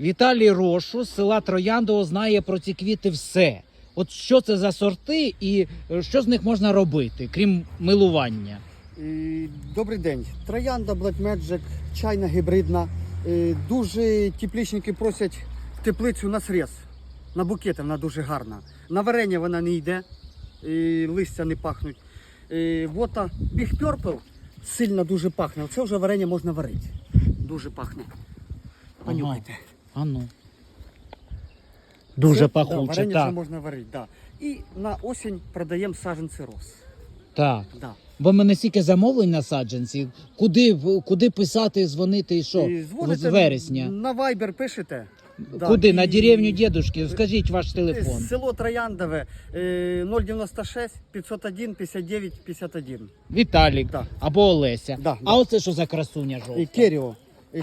Віталій Рошу з села Трояндово знає про ці квіти все. От що це за сорти і е, що з них можна робити, крім милування? Е, Добрий день. Троянда Magic, чайна гібридна. Е, Дуже теплічники просять теплицю на срез. На букети вона дуже гарна. На варення вона не йде, е, листя не пахнуть. Вота Big Purple сильно дуже пахне. Це вже варення можна варити. Дуже пахне. Понюхайте. А ну. Дуже Це, Да, пахуче, варення так. можна варити. Да. І на осінь продаємо саджанці роз. так. Да. Бо в мене стільки замовлень на саджанці. Куди, в- куди писати, дзвонити і що? І З вересня. На Viber пишете. Да, Куди? і- На деревню дідушки? Скажіть ваш телефон. Село Трояндове е, 096 501 59 51. Віталік Да. або Олеся. Да, а да. оце що за красуня жовта? І Керіо.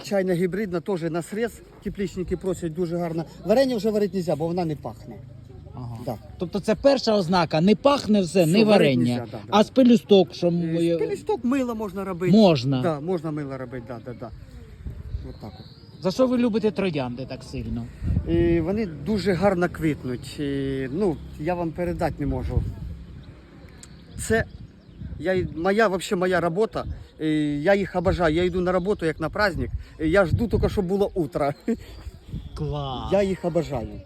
Чайна гібридна теж на срез. Теплічники просять дуже гарно. Варення вже варити не можна, бо вона не пахне. Ага. Да. Тобто це перша ознака. Не пахне все, Все, не варить варення. нельзя, да, да. а з пелюсток, що м- Е, Пелісток мила можна робити. можна. Да, можна мило робити, да, да, да. От так от. За що ви любите троянди так сильно? І вони дуже гарно квітнуть. І, ну, я вам передати не можу. Це я, моя, вообще, моя робота. Я їх обожаю. Я йду на роботу як на праздник. Я жду тільки, щоб було утро. Клас. Я їх обожаю.